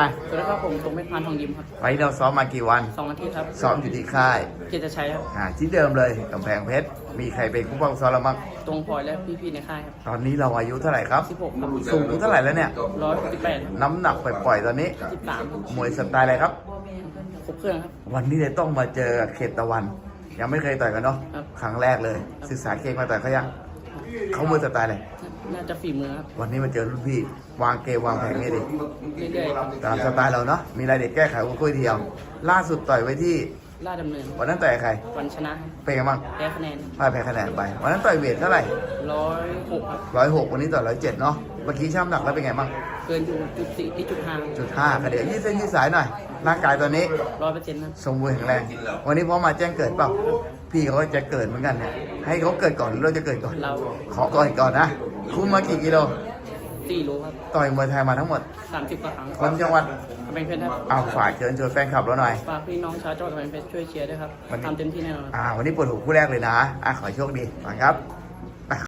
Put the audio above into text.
อะสวัสดีครับผมตรงเพชรพานทองยิมครับไฟท์เราซ้อมมากี่วันสองอาทิตย์ครับซ้อมอยู่ที่ค่ายเกียรติชัยครับอ่าที่เดิมเลยกำแพงเพชรมีใครเป็นผู้ป้องซ้อมเราบ้างตรงพลอยและพี่ๆในค่ายครับตอนนี้เราอายุเท่าไหร่ครับ16ครับสูงเท่าไหร่แล้วเนี่ยร้อยสิบแปดน้ำหนักปล่อยๆตอนนี้สิบสามมวยสไตล์อะไรครับครบเครื่องครับวันนี้เลยต้องมาเจอเขตตะวัน ยังไม่เคยต่อยกันเนาะครับครั้งแรกเลย ศึกษาเก่งมาต่อยเขายังเขามวยสไตล์อะไร น่าจะฝีมือครับ วันนี้มาเจอรุ่นพี่วางเกมวางแผนให้ดีเรื่อยๆครับตามสไตล์เราเนาะมีรายละเอียดแก้ไขอุ้คุยเดียว ล่าสุดต่อยไว้ที่ล่าดำเนินวันนั้นต่อยกับใครวันชนะครับเป็นไงบ้างแพ้คะแนนพ่ายแพ้คะแนนไป วันนั้นต่อยเวทเท่าไหร่ร้อยหกครับร้อยหกวันนี้ต่อยร้อยเจ็ดเนาะเมื่อกี้ช่ำหนักแล้วเป็นไงบ้างเกินอยู่จุดสี่ที่จุดห้าจุดห้ากระเดี๋ยวยืดเส้นยืดสายหน่อยร่างกายตอนนี้ร้อยเปอร์เซ็นต์ครับสมบูรณ์แข็งแรง วันนี้พอมาแจ้งเกิดเปล่า พี่เขาก็จะเกิดเหมือนกันเนี่ยให้เขาเกิดก่อนหรือเราจะเกิดก่อน เราขอก่อนก่อนนะ คุ้มมากี่กิโลสี่รู้ครับต่อยมวยไทยมาทั้งหมดสามสิบกว่าครั้งคนจังหวัดกำแพงเพชรครับเอาฝากเชิญชวนแฟนคลับเราหน่อยฝากพี่น้องชาวจังหวัดกำแพงเพชรช่วยเชียร์ด้วยครับวันนี้ทำเต็มที่แน่นอนครับอ่าวันนี้ปวดหัวคู่แรกเลยนะอะขอให้โชคดีก่อนครับ